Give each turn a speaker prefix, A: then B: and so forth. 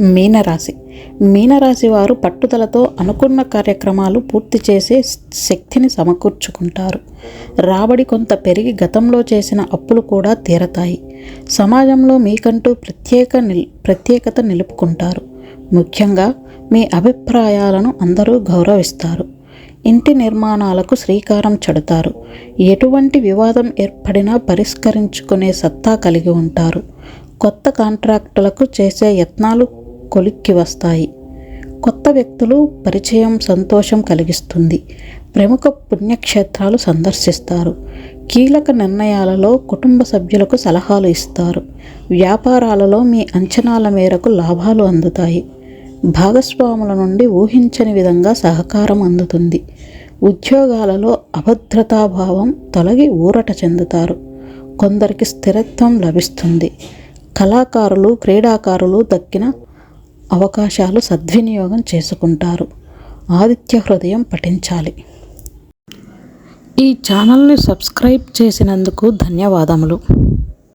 A: మీనరాశి. మీనరాశి వారు పట్టుదలతో అనుకున్న కార్యక్రమాలు పూర్తి చేసే శక్తిని సమకూర్చుకుంటారు. రాబడి కొంత పెరిగి గతంలో చేసిన అప్పులు కూడా తీరతాయి. సమాజంలో మీకంటూ ప్రత్యేక నిల్ ప్రత్యేకత నిలుపుకుంటారు. ముఖ్యంగా మీ అభిప్రాయాలను అందరూ గౌరవిస్తారు. ఇంటి నిర్మాణాలకు శ్రీకారం చుడతారు. ఎటువంటి వివాదం ఏర్పడినా పరిష్కరించుకునే సత్తా కలిగి ఉంటారు. కొత్త కాంట్రాక్టులకు చేసే యత్నాలు కొలిక్కి వస్తాయి. కొత్త వ్యక్తులు పరిచయం సంతోషం కలిగిస్తుంది. ప్రముఖ పుణ్యక్షేత్రాలు సందర్శిస్తారు. కీలక నిర్ణయాలలో కుటుంబ సభ్యులకు సలహాలు ఇస్తారు. వ్యాపారాలలో మీ అంచనాల మేరకు లాభాలు అందుతాయి. భాగస్వాముల నుండి ఊహించని విధంగా సహకారం అందుతుంది. ఉద్యోగాలలో అభద్రతాభావం తొలగి ఊరట చెందుతారు. కొందరికి స్థిరత్వం లభిస్తుంది. కళాకారులు క్రీడాకారులు దక్కిన అవకాశాలు సద్వినియోగం చేసుకుంటారు. ఆదిత్య హృదయం పఠించాలి. ఈ ఛానల్ని సబ్స్క్రైబ్ చేసినందుకు ధన్యవాదములు.